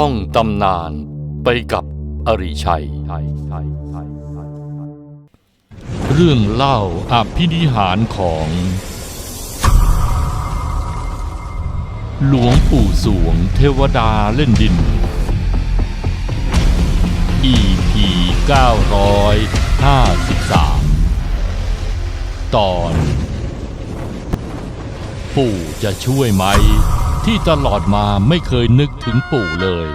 ท่องตำนานไปกับอริชัย เรื่องเล่าอภินิหารของ หลวงปู่สวงเทวดาเล่นดิน EP 953 ตอน ปู่จะช่วยไหม ที่ตลอดมาไม่เคยนึกถึงปู่เลย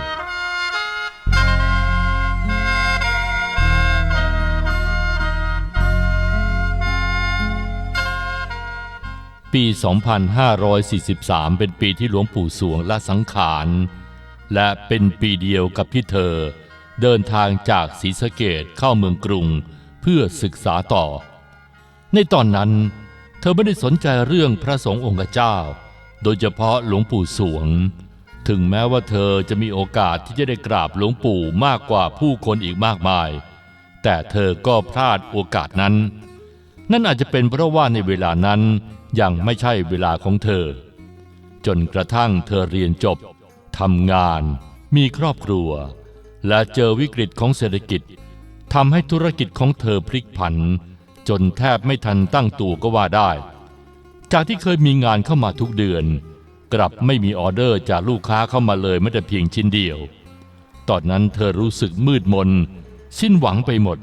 ปี 2543 เป็นปีที่หลวงปู่สวงละสังขาร และเป็นปีเดียวกับที่เธอ เดินทางจากศรีสะเกดเข้าเมืองกรุงเพื่อศึกษาต่อ ในตอนนั้น เธอไม่ได้สนใจเรื่องพระสงฆ์องค์เจ้า โดยเฉพาะหลวงปู่สวง ถึงแม้ว่าเธอจะมีโอกาสที่จะได้กราบหลวงปู่มากกว่าผู้คนอีกมากมาย แต่เธอก็พลาดโอกาสนั้น นั่นอาจจะเป็นเพราะว่าในเวลานั้นยังไม่ใช่เวลาของเธอ จนกระทั่งเธอเรียนจบทำงาน มีครอบครัว และเจอวิกฤตของเศรษฐกิจทำให้ธุรกิจของเธอพลิกผัน จนแทบไม่ทันตั้งตัวก็ว่าได้ จากที่เคยมีงานเข้ามาทุกเดือน กลับไม่มีออเดอร์จากลูกค้าเข้ามาเลยแม้แต่เพียงชิ้นเดียว ตอนนั้นเธอรู้สึกมืดมน สิ้นหวังไปหมด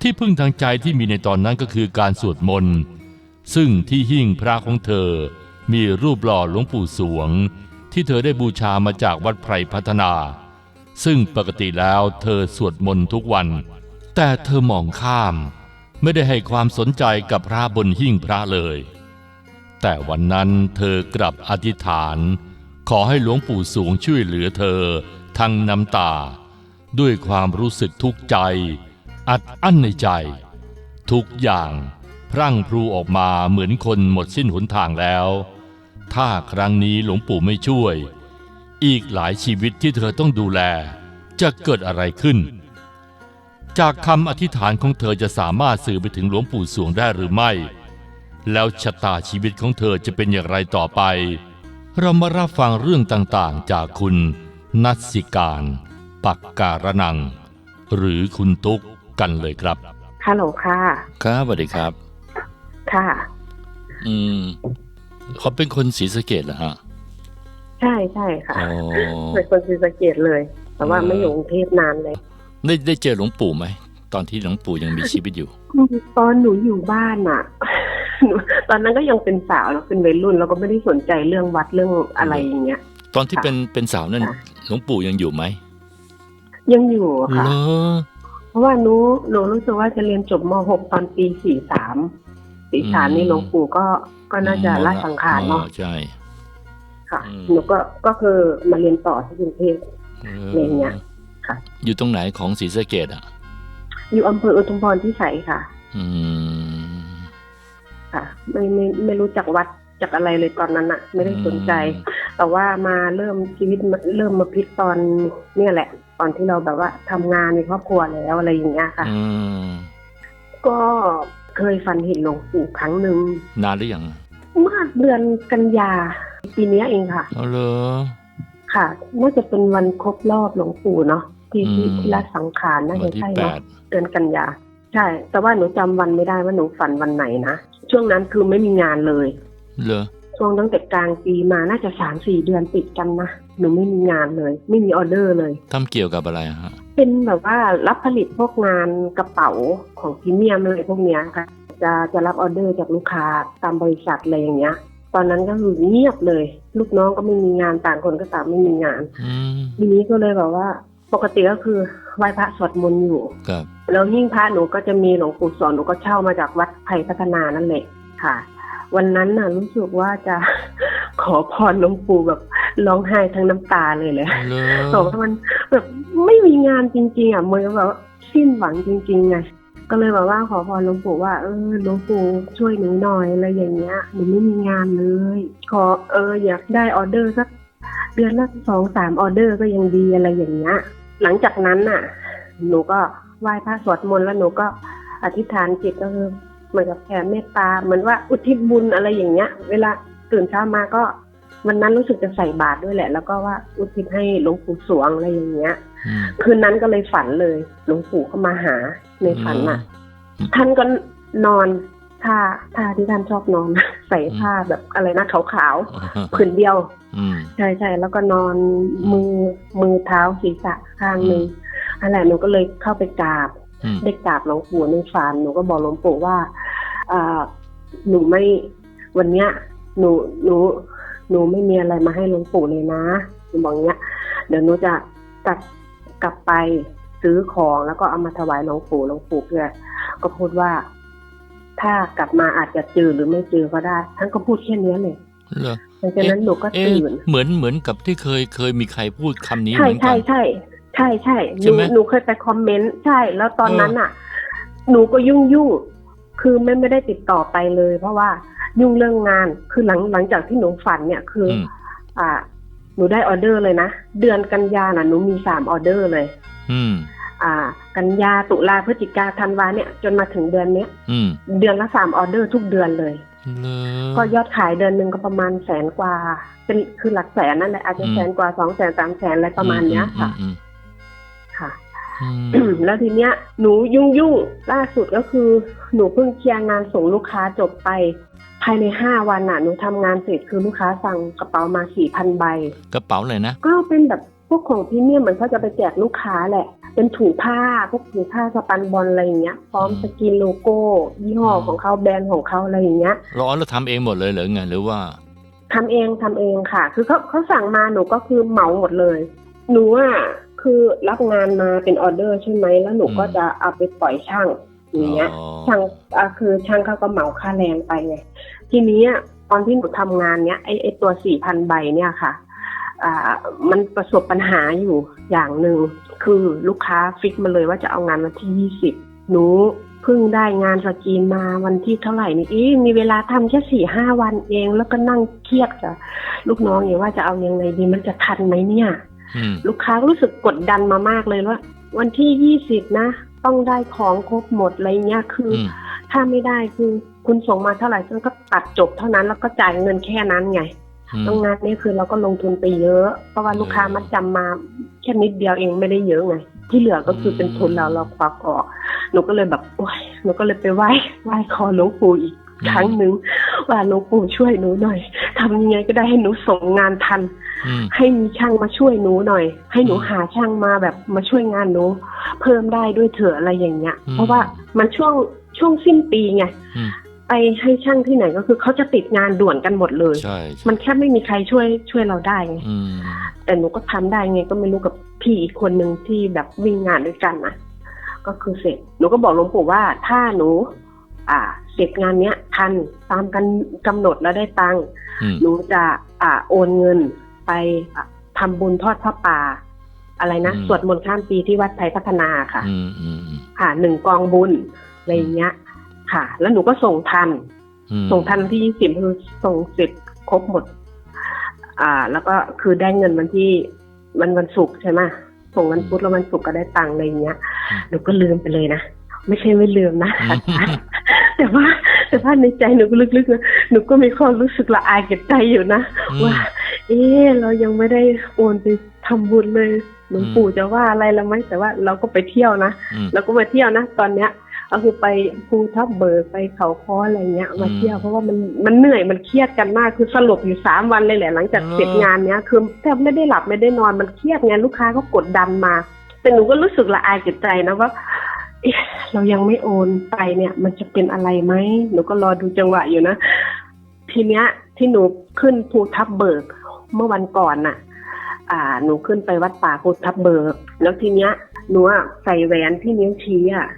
ที่พึ่งทางใจที่มีในตอนนั้นก็คือการสวดมนต์ซึ่งที่หิ้งพระของเธอ มีรูปหล่อหลวงปู่สวง ที่เธอได้บูชามาจากวัดไพรพัฒนา ซึ่งปกติแล้วเธอสวดมนต์ทุกวัน แต่เธอมองข้าม ไม่ได้ให้ความสนใจกับพระบนหิ้งพระเลย แต่วันนั้นเธอกลับอธิษฐาน ขอให้หลวงปู่สวงช่วยเหลือเธอทั้งน้ำตา ด้วยความรู้สึกทุกข์ใจ อัดอั้นในใจ ทุกอย่างพรั่งพรูออกมาเหมือนคนหมดสิ้นหนทางแล้ว ถ้าครั้งนี้หลวงปู่ไม่ช่วย อีกหลายชีวิตที่เธอต้องดูแล จะเกิดอะไรขึ้น จากคำอธิษฐานของเธอจะสามารถสื่อไปถึงหลวงปู่สวงได้หรือไม่ แล้วชะตาชีวิตของเธอจะเป็นอย่างไรต่อไป เรามารับฟังเรื่องต่างๆ จากคุณนัทสิการ ปักการนัง หรือคุณตุ๊กกันเลยครับฮัลโหลค่ะ ครับสวัสดีครับ ค่ะ อืมเขาเป็นคนศรีสะเกดเหรอฮะ ใช่ใช่ค่ะอ๋อ เป็นคนศรีสะเกดเลย แต่ว่าเออไม่อยู่กรุงเทพนานเลยได้ได้เจอหลวงปู่ไหม ตอนที่หลวงปู่ยังมีชีวิตอยู่ ตอนหนูอยู่บ้านอะหนู ตอนนั้นก็ยังเป็นสาวแล้วเป็นวัยรุ่นแล้วก็ไม่ได้สนใจเรื่องวัดเรื่องอะไรอย่างเงี้ย ตอนที่เป็นเป็นสาวนั่นค่ะหลวงปู่ยังอยู่ไหมยังอยู่อะค่ะเหรอเพราะว่าหนูหนูรู้สึกว่าจะเรียนจบม .6 ตอนปีสี่สามสี่สามอืมนี่หลวงปู่ก็ก็น่าจะละสังขารเนาะอ๋อใช่ ค่ะอืมหนูก็ก็คือมาเรียนต่อที่กรุงเทพเออะไรเงี้ยค่ะ อยู่ตรงไหนของศรีสะเกดอะ อยู่อำเภออุทุมพรพิสัยค่ะ อืม ค่ะ ไม่ไม่ไม่รู้จักวัดจากอะไรเลยตอนนั้นอะไม่ได้สนใจ แต่ว่ามาเริ่มชีวิตมาเริ่มมาพลิกตอนเนี่ยแหละ ตอนที่เราแบบว่าทำงานในครอบครัวแล้วอะไรอย่างเงี้ยค่ะอืมก็เคยฝันเห็นหลวงปู่ครั้งหนึ่งนานหรือยังเมื่อเดือนกันยาปีเนี้ยเองค่ะเอาเลยค่ะน่าจะเป็นวันครบรอบหลวงปู่เนาะที่ที่อืมที่ละสังขารน่าวัจะนที่ใช่แปเนาะดเดือนกันยา ใช่ แต่ว่าหนูจำวันไม่ได้ว่าหนูฝันวันไหนนะ ช่วงนั้นคือไม่มีงานเลย เหรอ ช่วงตั้งแต่กลางปีมาน่าจะสามสี่เดือนติดกันนะ หนูไม่มีงานเลย ไม่มีออเดอร์เลยทำเกี่ยวกับอะไรอะฮะ เป็นแบบว่ารับผลิตพวกงานกระเป๋าของพรีเมียมอะไรพวกเนี้ยค่ะ จะจะรับออเดอร์จากลูกค้าตามบริษัทอะไรอย่างเงี้ย ตอนนั้นก็คือเงียบเลย ลูกน้องก็ไม่มีงานต่างคนก็ต่างไม่มีงานอืมทีนี้ก็เลยแบบว่า ปกติก็คือไหว้พระสวดมนต์อยู่ครับ แล้วหิ้งพระหนูก็จะมีหลวงปู่สอนหนูก็เช่ามาจากวัดไผ่พัฒนานั่นแหละค่ะ วันนั้นน่ะรู้สึกว่าจะขอพรหลวงปู่แบบร้องไห้ทั้งน้ำตาเลยเลยเหรอบอกว่ามันแบบไม่มีงานจริง ๆ อะเหมือนกับแบบว่าสิ้นหวังจริงๆไงก็เลยแบบว่าขอพรหลวงปู่ว่าเออหลวงปู่ช่วยหนูหน่อยอะไรอย่างเงี้ยหนูไม่มีงานเลย ขอเอออยากได้ออเดอร์สักเดือนละสองสามออเดอร์ก็ยังดีอะไรอย่างเงี้ย หลังจากนั้นน่ะ หนูก็ไหว้พระสวดมนต์แล้วหนูก็อธิษฐานจิตก็คือเหมือนกับแผ่เมตตาเหมือนว่าอุทิศบุญอะไรอย่างเงี้ย เวลาตื่นเช้ามาก็วันนั้นรู้สึกจะใส่บาตรด้วยแหละ แล้วก็ว่าอุทิศให้หลวงปู่สวงอะไรอย่างเงี้ยอืมคืนนั้นก็เลยฝันเลยหลวงปู่ก็มาหาในฝันอะอืมท่านก็นอน ท่าท่าที่ท่านชอบนอน ใส่ผ้าแบบอะไรนะขาวๆผืนเดียวอืมใช่ใช่แล้วก็นอนมือมือเท้าศีรษะข้างหนึ่งอะไรหนูก็เลยเข้าไปกราบอืมได้กราบหลวงปู่ในฝันหนูก็บอกหลวงปู่ว่าอ่าหนูไม่วันเนี้ยหนูหนูหนูไม่มีอะไรมาให้หลวงปู่เลยนะหนูบอกอย่างเงี้ย เดี๋ยวหนูจะกลับกลับไปซื้อของแล้วก็เอามาถวายหลวงปู่หลวงปู่เพื่อก็พูดว่า ถ้ากลับมาอาจจะเจอหรือไม่เจอก็ได้ท่านก็พูดแค่เนี้ยเลยเหรอหลังจากนั้นหนูก็เอ๊ะตื่นเหมือนเหมือนกับที่เคยเคยมีใครพูดคำนี้เหใช่มือนกัใช่นใช่ใช่ใช่หใช่นูไหมหนูเคยไปคอมเมนต์ใช่ แล้วตอนเออนั้นอะ หนูก็ยุ่งยุ่งคือไม่ไม่ได้ติดต่อไปเลย เพราะว่ายุ่งเรื่องงานคือหลังหลังจากที่หนูฝันเนี่ยคืออมอ่า หนูได้ออเดอร์เลยนะ เดือนกันยาน่ะหนูมีสามออเดอร์เลย อืม อ่า กันยาตุลาพฤศจิกาธันวาเนี่ยจนมาถึงเดือนเนี้ยอืมเดือนละสามออเดอร์ทุกเดือนเลย เลอก็ยอดขายเดือนหนึ่งก็ประมาณแสนกว่า เป็นคือหลักแสนนั่นแหละอาจจะอืมแสนกว่าสองแสนสามแสนอะไรประมาณเนี้ยค่ะอืมค่ะ อืมอืม แล้วทีเนี้ยหนูยุ่งยุ่งล่าสุดก็คือ หนูเพิ่งเคลียร์งานส่งลูกค้าจบไป ภายในห้าวันน่ะหนูทำงานเสร็จคือลูกค้าสั่งกระเป๋ามาสี่พันใบ กระเป๋าอะไรนะ ก็เป็นแบบพวกของพรีเมียมเหมือนเขาจะไปแจกลูกค้าแหละ เป็นถุงผ้าพวกถุงผ้าสปันบอลอะไรอย่างเงี้ย พร้อมสกรีนโลโก้ ยี่ห้อของเขาแบรนด์ของเขาอะไรอย่างเงี้ยเราเราทำเองหมดเลยเหรือไงหรือว่าทำเองทำเองค่ะ คือเขาเขาสั่งมาหนูก็คือเหมาหมดเลย หนูอะคือรับงานมาเป็นออเดอร์ใช่ไหมแล้วหนูก็อืมจะเอาไปปล่อยช่างอย่างเงี้ยอ๋อช่างอะคือช่างเขาก็เหมาค่าแรงไปไงทีนี้อะตอนที่หนูทำงานเนี้ยไอไอตัวสี่พันใบเนี่ยค่ะอ่า มันประสบปัญหาอยู่อย่างหนึ่งคือลูกค้าฟิกมาเลยว่าจะเอางานวันที่ยี่สิบหนูเพิ่งได้งานสกรีนมาวันที่เท่าไหร่นี่อีมีเวลาทำแค่สี่ห้าวันเอง แล้วก็นั่งเครียดกับลูกน้องอย่างว่าจะเอายังไงดีมันจะทันไหมเนี่ยอืมลูกค้าก็รู้สึกกดดันมามากเลยว่า วันที่ยี่สิบนะ ต้องได้ของครบหมดอะไรเงี้ยคือออืมถ้าไม่ได้คือคุณส่งมาเท่าไหร่ฉันก็ตัดจบเท่านั้นแล้วก็จ่ายเงินแค่นั้นไง อืมตรงงานนี้คือเราก็ลงทุนไปเยอะ เพราะว่าลูกค้ามัดจำมาแค่นิดเดียวเองไม่ได้เยอะไงที่เหลือก็คือเป็นทุนเราเราควักออกหนูก็เลยแบบโอ้ยหนูก็เลยไปไหว้ไหว้ขอหลวงปู่อีกครั้งหนึ่งว่าหลวงปู่ช่วยหนูหน่อยทำยังไงก็ได้ให้หนูส่งงานทันอืมให้มีช่างมาช่วยหนูหน่อย ให้หนูอืมหาช่างมาแบบมาช่วยงานหนู เพิ่มได้ด้วยเถอะอะไรอย่างเงี้ยอืมเพราะว่ามันช่วงช่วงสิ้นปีไงอืม ไปให้ช่างที่ไหนก็คือเขาจะติดงานด่วนกันหมดเลย ใช่ใช่มันแค่ไม่มีใครช่วยช่วยเราได้ไงอืมแต่หนูก็ทำได้ไงก็ไม่รู้กับพี่อีกคนหนึ่งที่แบบวิ่งงานด้วยกันนะก็คือเสร็จหนูก็บอกหลวงปู่ว่าถ้าหนู อ่า เสร็จงานเนี้ยทันตามกันกำหนดแล้วได้ตังค์อืมหนูจะอ่าโอนเงินไปอะทำบุญทอดพระป่า อะไรนะอืมสวดมนต์ข้ามปีที่วัดไทยพัฒนาค่ะ อืมอืมอืม ค่ะหนึ่งกองบุญอะไรอย่างเงี้ย ค่ะ แล้วหนูก็ส่งทันอืมส่งทันวันที่ยี่สิบคือส่งเสร็จครบหมด อ่า แล้วก็คือได้เงินวันที่วันวันศุกร์ใช่ไหมส่งวันพุธแล้ววันศุกร์ก็ได้ตังค์อะไรอย่างเงี้ยหนูก็ลืมไปเลยนะไม่ใช่ไม่ลืมนะอืมแต่ว่าแต่ว่าในใจหนูก็ลึกๆนะหนูก็มีความรู้สึกละอายเก็บใจอยู่นะอืมว่า เอ๊ะเรายังไม่ได้โอนไปทำบุญเลยหลวงปู่จะว่าอะไรเราไหมแต่ว่าเราก็ไปเที่ยวนะอืมเราก็มาเที่ยวนะ ตอนเนี้ย ก็คือไปภูทับเบิกไปเขาค้ออะไรเงี้ยมาอืมเที่ยวเพราะว่ามันมันเหนื่อยมันเครียดกันมากคือสลบอยู่สามวันเลยแหละ หลังจากเหรอเสร็จงานเนี้ยคือแทบไม่ได้หลับไม่ได้นอนมันเครียดไงลูกค้าก็กดดันมา แต่หนูก็รู้สึกละอายจิตใจนะว่าเอ๊ะเรายังไม่โอนไปเนี่ย มันจะเป็นอะไรไหมหนูก็รอดูจังหวะอยู่นะ ทีเนี้ย ที่หนูขึ้นภูทับเบิกเมื่อวันก่อนน่ะ อ่า หนูขึ้นไปวัดป่าภูทับเบิก แล้วทีเนี้ยหนูอะใส่แหวนที่นิ้วชี้อะ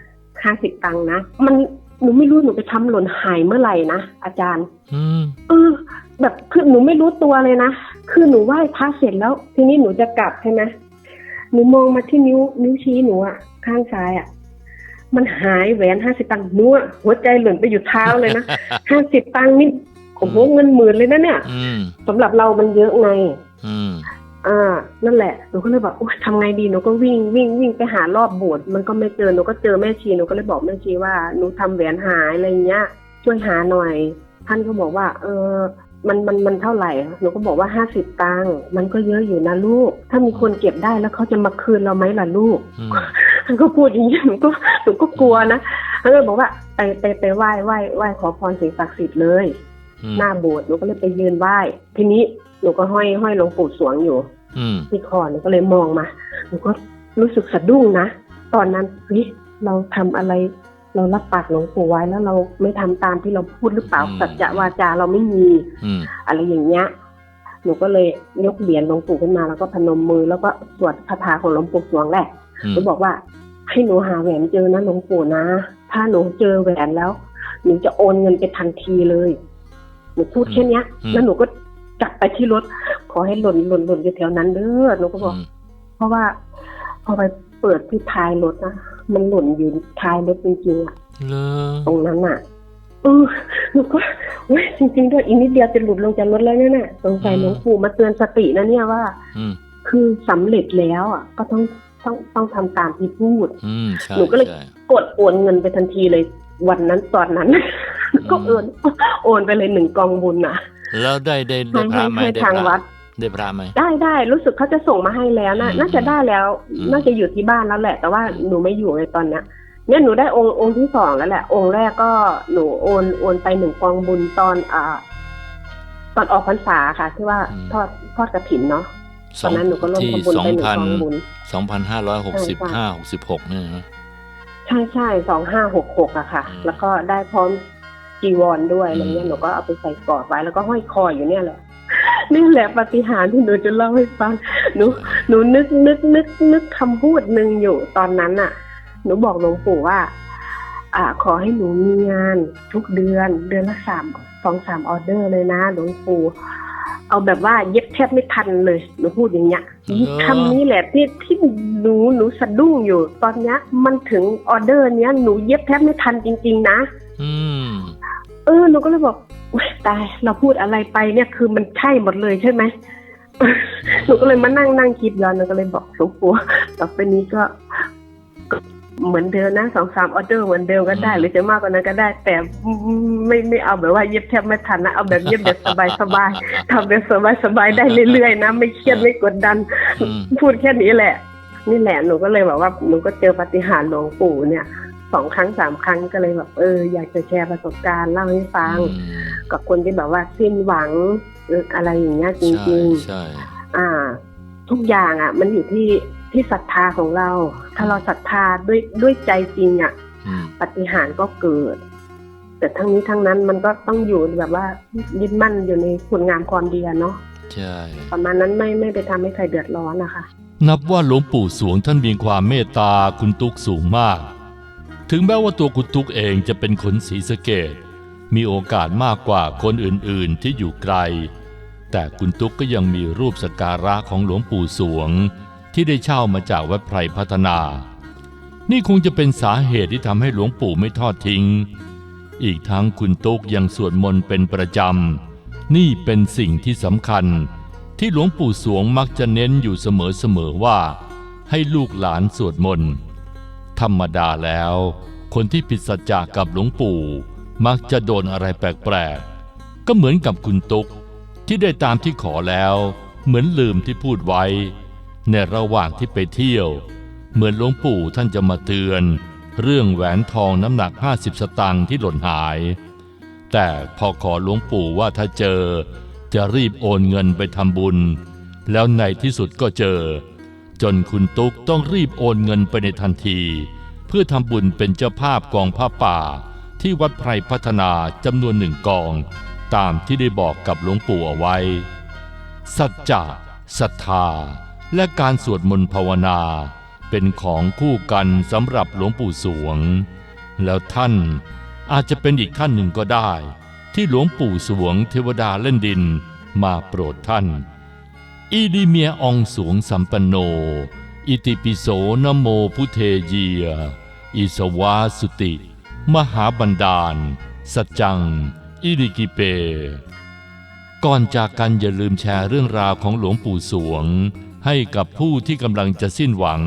ห้าสิบตังค์นะ มันหนูไม่รู้หนูไปทำหล่นหายเมื่อไหร่นะอาจารย์อืมเออแบบคือหนูไม่รู้ตัวเลยนะ คือหนูไหว้พระเสร็จแล้ว ทีนี้หนูจะกลับใช่ไหมหนูมองมาที่นิ้วนิ้วชี้หนูอะข้างซ้ายอะมันหายแหวนห้าสิบตังค์หนูอะหัวใจหล่นไปอยู่เท้าเลยนะห้าสิบตังค์นี่โอ้โหเงินหมื่นเลยนะเนี่ยอืมสำหรับเรามันเยอะไง อืมอ่า นั่นแหละ หนูก็เลยบอกโอ๊ยทำไงดี หนูก็วิ่งวิ่งวิ่งไปหารอบโบสถ์ มันก็ไม่เจอ หนูก็เจอแม่ชี หนูก็เลยบอกแม่ชีว่า หนูทำแหวนหายอะไรเงี้ย ช่วยหาหน่อย ท่านก็บอกว่า เออ มันมันมันเท่าไหร่ หนูก็บอกว่าห้าสิบตังค์ มันก็เยอะอยู่นะลูก ถ้ามีคนเก็บได้แล้วเขาจะมาคืนเราไหมล่ะลูกอืมมันก็พูดอย่างนี้หนูก็หนูก็กลัวนะเขาเลยบอกว่าไปไปไปไหว้ไหว้ไหว้ขอพรสิ่งศักดิ์สิทธิ์เลยอืมหน้าโบสถ์ หนูก็เลยไปยืนไหว้ ทีนี้ หนูก็ห้อยห้อยหลวงปู่สวงอยู่อืมที่คอหนูก็เลยมองมาหนูก็รู้สึกสะดุ้งนะตอนนั้นเฮ้ยเราทำอะไรเรารับปากหลวงปู่ไว้แล้วเราไม่ทำตามที่เราพูดหรือเปล่าสัจจะวาจาเราไม่มีอืมอะไรอย่างเงี้ยหนูก็เลยยกเหรียญหลวงปู่ขึ้นมาแล้วก็พนมมือแล้วก็สวดคาถาของหลวงปู่สวงแหละอืหมนูบอกว่า ให้หนูหาแหวนเจอนะหลวงปู่นะ ถ้าหนูเจอแหวนแล้วหนูจะโอนเงินไปทันทีเลยหนูพูดแค่เนี้ยแล้วหนูก็ กลับไปที่รถ ขอให้หล่นหล่นหล่นอยู่แถวนั้นเด้อหนูก็บอกอืมเพราะว่าพอไปเปิดที่ท้ายรถนะมันหล่นอยู่ท้ายรถจริงๆอะเลอตรงนั้นอะเออหนูก็เว้ยจริงๆด้วยอีกนิดเดียวจะหลุดลงจากรถแล้วเนี่ยน่ะสงสัยหลวงปู่มาเตือนสตินะเนี่ยว่าอืมคือสำเร็จแล้วอะ ก็ต้องต้องต้องทำตามที่พูดอืมใช่หนูก็เลยใช่กดโอนเงินไปทันทีเลย วันนั้นตอนนั้น ก็โอนโอนไปเลยหนึ่งกองบุญน่ะ แล้วได้ได้ได้ให้พระให้ไหมให้ได้ทางพระวัด ได้พระไหม ได้ได้รู้สึกเขาจะส่งมาให้แล้วนะอืมน่าจะได้แล้ว อืม น่าจะอยู่ที่บ้านแล้วแหละ แต่ว่าหนูไม่อยู่ในตอนเนี้ยเนี่ยหนูได้องค์องค์ที่สองแล้วแหละ องค์แรกก็หนูโอนโอนไปหนึ่งกองบุญตอนอ่าตอนออกพรรษาค่ะ ที่ว่าทอดทอดกระถินเนาะตอนนั้นหนูก็ร่วมที่ทำบุญสองไปหนึ่งพันกองบุญ สองพันห้าร้อยหกสิบใช่ห้าค่ะหกสิบหกเนี่ยนะ ใช่ใช่สองห้าหกหกอะค่ะ อืม แล้วก็ได้พร้อม จีวรด้วยอะไรเงี้อืยมหนูก็เอาไปใส่กอดไว้แล้วก็ห้อยคออยู่เนี่ยแหละนี่แหละปาฏิหารย์ที่หนูจะเล่าให้ฟังหนูหนูนึกนึกนึกนึกคำพูดหนึ่งอยู่ตอนนั้นน่ะ หนูบอกหลวงปู่ว่า อ่า ขอให้หนูมีงานทุกเดือนเดือนละสามสองสามออเดอร์เลยนะหลวงปู่เอาแบบว่าเย็บแทบไม่ทันเลยหนูพูดอย่างเงี้ยเหรอคำนี้แหละที่ที่หนูหนูสะดุ้งอยู่ ตอนเนี้ยมันถึงออเดอร์เนี้ยหนูเย็บแทบไม่ทันจริง ๆ นะอืม เออหนูก็เลยบอกโอ๊ยตายเราพูดอะไรไปเนี่ยคือมันใช่หมดเลยใช่ไหมหนูก็เลยมานั่งนั่งคิดย้อนหนูก็เลยบอกหลวงปู่ต่อไปนี้ก็ก็เหมือนเดิมนะสองสามออเดอร์เหมือนเดิมก็ได้อืมหรือจะมากกว่านั้นก็ได้ แต่ไม่ไม่เอาแบบว่าเย็บแทบไม่ทันนะเอาแบบเย็บแบบสบายสบายๆทำแบบสบายสบายๆได้เรื่อยๆนะไม่เครียดไม่กดดันอืมพูดแค่นี้แหละ นี่แหละหนูก็เลยแบบว่าหนูก็เจอปาฏิหารย์หลวงปู่เนี่ย สองครั้งสามครั้งก็เลยแบบ เออ อยากจะแชร์ประสบการณ์เล่าให้ฟังอืมกับคนที่แบบว่าสิ้นหวังเอออะไรอย่างเงี้ยจใช่ริงใช่ๆอ่า ทุกอย่างอะ มันอยู่ที่ที่ศรัทธาของเรา ถ้าเราศรัทธาด้วยด้วยใจจริงอะอืมปาฏิหารย์ก็เกิด แต่ทั้งนี้ทั้งนั้นมันก็ต้องอยู่แบบว่ายึดมั่นอยู่ในคุณงามความดีอะเนาะใช่ประมาณนั้นไม่ไม่ไปทำให้ใครเดือดร้อนนะคะ นับว่าหลวงปู่สวงท่านมีความเมตตาคุณตุ๊กสูงมาก ถึงแม้ว่าตัวคุณตุ๊กเองจะเป็นคนศรีสะเกดมีโอกาสมากกว่าคนอื่นๆที่อยู่ไกล แต่คุณตุ๊กก็ยังมีรูปสการะของหลวงปู่สวง ที่ได้เช่ามาจากวัดไพรพัฒนา นี่คงจะเป็นสาเหตุที่ทำให้หลวงปู่ไม่ทอดทิ้ง อีกทั้งคุณตุกยังสวดมนต์เป็นประจำ นี่เป็นสิ่งที่สำคัญ ที่หลวงปู่สวงมักจะเน้นอยู่เสมอๆว่า ให้ลูกหลานสวดมนต์ ธรรมดาแล้ว คนที่ผิดสัจจะกับหลวงปู่ มักจะโดนอะไรแปลกๆ ก็เหมือนกับคุณตุ๊กที่ได้ตามที่ขอแล้ว เหมือนลืมที่พูดไว้ ในระหว่างที่ไปเที่ยว เหมือนหลวงปู่ท่านจะมาเตือน เรื่องแหวนทองน้ำหนัก 50 สตางค์ที่หล่นหาย แต่พอขอหลวงปู่ว่าถ้าเจอ จะรีบโอนเงินไปทำบุญ แล้วในที่สุดก็เจอ จนคุณตุ๊กต้องรีบโอนเงินไปในทันที เพื่อทำบุญเป็นเจ้าภาพกองผ้าป่า ที่วัดไพรพัฒนาจำนวนหนึ่งกอง ตามที่ได้บอกกับหลวงปู่เอาไว้ สัจจะศรัทธา และการสวดมนต์ภาวนา เป็นของคู่กันสำหรับหลวงปู่สวง แล้วท่านอาจจะเป็นอีกท่านหนึ่งก็ได้ ที่หลวงปู่สวงเทวดาเล่นดินมาโปรดท่าน อีดีเมียองสวงสัมปันโน อิติปิโสนโมพุเทเยีย อิสวาสุติ มหาบันดาล สัจจัง อิริกิเป ก่อนจากกันอย่าลืมแชร์เรื่องราวของหลวงปู่สวง ให้กับผู้ที่กำลังจะสิ้นหวัง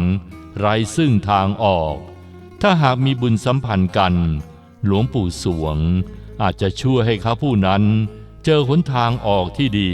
ไร้ซึ่งทางออก ถ้าหากมีบุญสัมพันธ์กัน หลวงปู่สวง อาจจะช่วยให้เขาผู้นั้น เจอหนทางออกที่ดี